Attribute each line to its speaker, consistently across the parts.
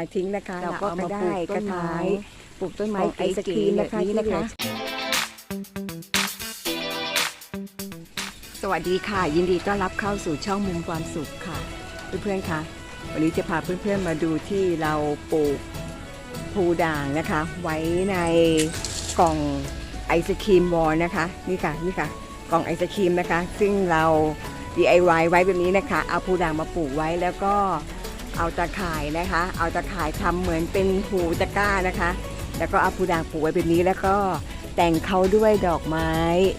Speaker 1: าทิ้งนะคะ
Speaker 2: เรา
Speaker 1: เรา
Speaker 2: ก็
Speaker 1: ก็
Speaker 2: ไป
Speaker 1: มา
Speaker 2: ได้
Speaker 1: ปลูก
Speaker 2: ก
Speaker 1: ต้
Speaker 2: ระ
Speaker 1: นไม้
Speaker 2: ถาง
Speaker 1: ปลูกต้นไม้
Speaker 2: ของ
Speaker 1: ไอศครีมนะคะ
Speaker 2: ไอศกรีมแบบนี้
Speaker 1: ที่เหลือ
Speaker 2: นะคะ
Speaker 1: สวัสดีค่ะ ยินดีต้อนรับเข้าสู่ช่องมุมความสุขค่ะ เพื่อนๆคะวันนี้จะพาเพื่อนๆมาดูที่เราปลูกภูด่างนะคะ ไว้ในกล่องไอศครีมวอลนะคะนี่ค่ะนี่ค่ะ กล่องไอศครีมนะคะ ซึ่งเรา DIY ไว้แบบนี้นะคะ เอาภูด่างมาปลูกไว้แล้วก็ เอาตะข่ายนะคะ เอาตะข่ายทำเหมือนเป็นหูตะกร้านะคะ แล้วก็เอาภูด่างปลูกไว้แบบนี้แล้วก็แต่งเขาด้วยดอกไม้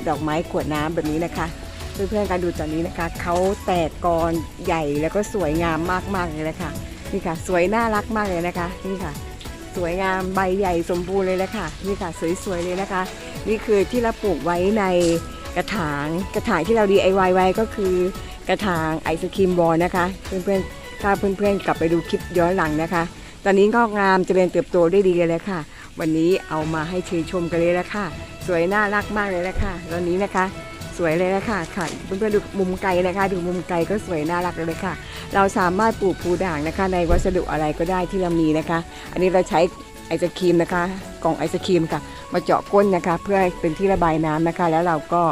Speaker 1: ดอกไม้ขวดน้ำแบบนี้นะคะ เพื่อนๆการดูตอนนี้นะคะเขาแตกกอนใหญ่แล้วก็สวยงามมากๆเลยนะคะนี่ค่ะ สวยน่ารักมากเลยนะคะนี่ค่ะ สวยงามใบใหญ่สมบูรณ์เลยนะคะนี่ค่ะ สวยๆเลยนะคะ นี่คือที่เราปลูกไว้ในกระถางกระถางที่เรา DIY ไว้ก็คือกระถางไอศครีมบอลนะคะ เพื่อนๆ ถ้าเพื่อนๆกลับไปดูคลิปย้อนหลังนะคะ ตอนนี้งอกงามเจริญเติบโตได้ดีเลยค่ะ วันนี้เอามาให้ชื่นชมกันเลยละค่ะ สวยน่ารักมากเลยละค่ะตอนนี้นะคะ สวยเลยละค่ะค่ะเพื่อนๆดูมุมไกลนะคะ ดูมุมไกลก็สวยน่ารักเลยค่ะ เราสามารถปลูกภูด่างนะคะ ในวัสดุอะไรก็ได้ที่เรามีนะคะ อันนี้เราใช้ ไอศครีมนะคะกล่องไอศครีมค่ะ มาเจาะก้นนะคะ เพื่อให้เป็นที่ระบายน้ำนะคะ แล้วเราก็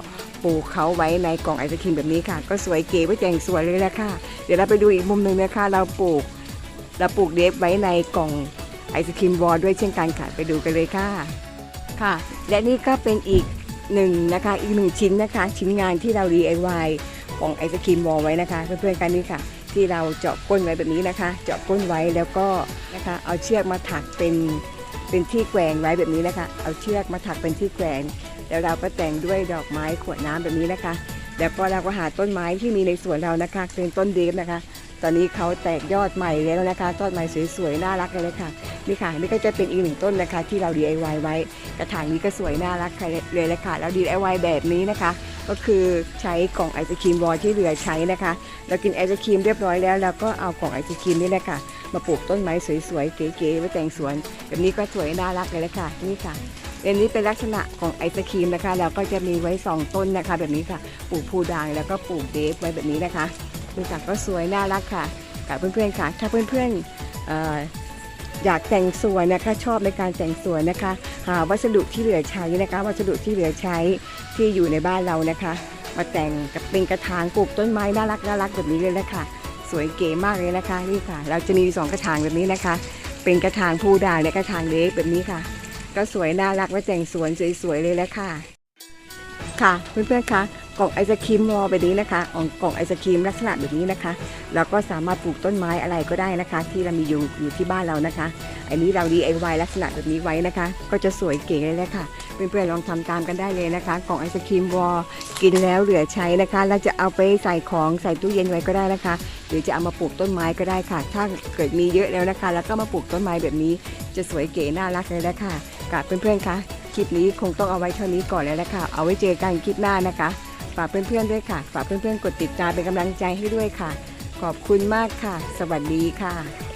Speaker 1: ปลูกเขาไว้ในกล่องไอศครีมแบบนี้ค่ะ ก็สวยเก๋ไว้แต่งสวยเลยละค่ะ เดี๋ยวเราไปดูอีกมุมหนึ่งนะคะ เราปลูกเราปลูกเดฟไว้ในกล่องไอศครีมวอลด้วยเช่นกันค่ะไปดูกันเลยค่ะค่ะ และนี่ก็เป็นอีกหนึ่งนะคะอีกหนึ่งชิ้นนะคะ ชิ้นงานที่เรา DIY ของไอศครีมวอลไว้นะคะเพื่อนๆกันนี่ค่ะ ที่เราเจาะก้นไว้แบบนี้นะคะ เจาะก้นไว้แล้วก็นะคะเอาเชือกมาถักเป็นเป็นที่แกวงไว้แบบนี้นะคะ เอาเชือกมาถักเป็นที่แกวงแล้วเราก็แต่งด้วยดอกไม้ขวดน้ำแบบนี้นะคะ แล้วก็เราก็หาต้นไม้ที่มีในสวนเรานะคะเป็นต้นเดฟนะคะ ตอนนี้เขาแตกยอดใหม่แล้วนะคะต้นใหม่สวยๆน่ารักเลยค่ะ นี่ค่ะนี่ก็จะเป็นอีกหนึ่งต้นนะคะ ที่เรา DIY ไว้ กระถางนี้ก็สวยน่ารักเลยเลยค่ะ แล้ว DIY แบบนี้นะคะ ก็คือใช้กล่องไอศครีมวอลที่เหลือใช้นะคะ เรากินไอศครีมเรียบร้อยแล้วเราก็เอากล่องไอศครีมนี่แหละค่ะ มาปลูกต้นไม้สวยๆเก๋ๆไว้แต่งสวน แบบนี้ก็สวยน่ารักเลยละค่ะนี่ค่ะอันนี้เป็นลักษณะของไอศครีมนะคะแล้วก็จะมีไว้สองต้นนะคะ แบบนี้ค่ะปลูกพูด่างแล้วก็ปลูกเดฟไว้แบบนี้นะคะนี่ค่ะก็สวยน่ารักค่ะกับเพื่อนๆค่ะ ถ้าเพื่อนๆ อยากแต่งสวนนะคะ ชอบในการแต่งสวนนะคะ หาวัสดุที่เหลือใช้นะคะ วัสดุที่เหลือใช้ที่อยู่ในบ้านเรานะคะ มาแต่งกับเป็นกระถางปลูกต้นไม้น่ารักน่ารักแบบนี้เลยนะคะสวยเก๋มากเลยนะคะนี่ค่ะ เราจะมีสองกระถางแบบนี้นะคะ เป็นกระถางพูด่างและกระถางเล็กแบบนี้ค่ะ ก็สวยน่ารักไว้แต่งสวนสวยๆเลยแล้วค่ะ ค่ะเพื่อนๆคะ กล่องไอศครีมวอลแบบนี้นะคะกล่องกล่องไอศครีมลักษณะแบบนี้นะคะเราก็สามารถปลูกต้นไม้อะไรก็ได้นะคะ ที่เรามีอยู่อยู่ที่บ้านเรานะคะ อันนี้เรา DIY ลักษณะแบบนี้ไว้นะคะ ก็จะสวยเก๋เลยแหละค่ะเพื่อนๆลองทำตามกันได้เลยนะคะ กล่องไอศครีมวอลกินแล้วเหลือใช้นะคะเราจะเอาไปใส่ของใส่ตู้เย็นไว้ก็ได้นะคะ หรือจะเอามาปลูกต้นไม้ก็ได้ค่ะ ถ้าเกิดมีเยอะแล้วนะคะ แล้วก็มาปลูกต้นไม้แบบนี้ จะสวยเก๋น่ารักเลยแหละค่ะกับเพื่อนๆคะคลิปนี้คงต้องเอาไว้เท่านี้ก่อนแล้วแหละค่ะเอาไว้เจอกันคลิปหน้านะคะ ฝากเพื่อนๆด้วยค่ะ ฝากเพื่อนๆกดติดตามเป็นกำลังใจให้ด้วยค่ะ ขอบคุณมากค่ะ สวัสดีค่ะ